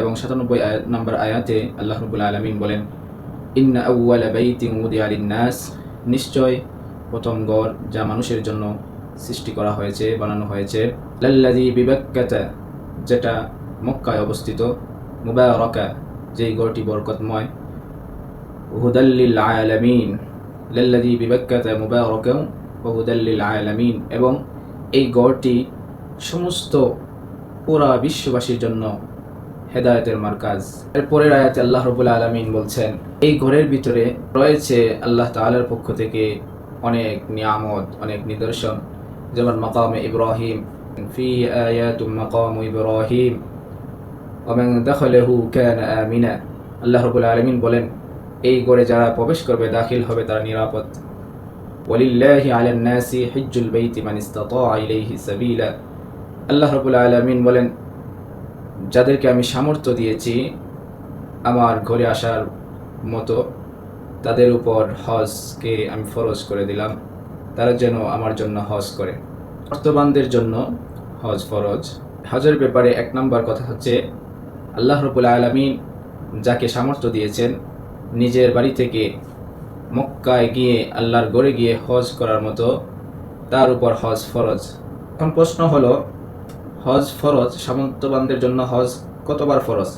এবং সাতানব্বই নম্বর আয়াতে আল্লাহ রবুল আলমিন বলেন, ইন্না আউ্ওয়ালা বাইতিং উদিয়া নাস নিশ্চয় প্রথম গড় যা মানুষের জন্য সৃষ্টি করা হয়েছে, বানানো হয়েছে। লাল্লাদি বিবাক্কাতা, যেটা মক্কায় অবস্থিত। মুবারকা, যেই গড়টি বরকতময়। হুদাল্লিল আলামিন লাল্লাদি বিবাক্কাতা মুবারকাও ও হুদাল্লিল আলামিন এবং এই গড়টি সমস্ত পুরা বিশ্ববাসীর জন্য হেদায়তের মার্কাজ। এরপরের আয়াতে আল্লাহ রবুল আলমিন বলছেন, এই ঘরের ভিতরে রয়েছে আল্লাহ তাআলার পক্ষ থেকে অনেক নিয়ামত, অনেক নিদর্শন। যেমন মাকামে ইব্রাহিম, ফি আয়াতুম মাকাম ইব্রাহিম ওমেন দখলেহু ক্যান আমিনা। আল্লাহ রবুল আলমিন বলেন, এই ঘরে যারা প্রবেশ করবে দাখিল হবে, তারা নিরাপদ। ওলিল্লাহি আলান নাসি হিজ্জুল বাইতি মান ইসতাতা ইলাইহি সাবিলা। আল্লাহ রবুল আলমিন বলেন যাদেরকে আমি সামর্থ্য দিয়েছি আমার ঘরে আসার মতো, তাদের উপর হজকে আমি ফরজ করে দিলাম। তারা যেন আমার জন্য হজ করে। অর্থবানদের জন্য হজ ফরজ। হজের ব্যাপারে এক নম্বর কথা হচ্ছে, আল্লাহ রবুল আলমিন যাকে সামর্থ্য দিয়েছেন, নিজের বাড়ি থেকে মক্কায় গিয়ে আল্লাহর গড়ে গিয়ে হজ করার মতো তার উপর হজ ফরজ। এখন প্রশ্ন হলো হজ ফরজ সামন্তবানদের জন্য হজ কতবার ফরজ?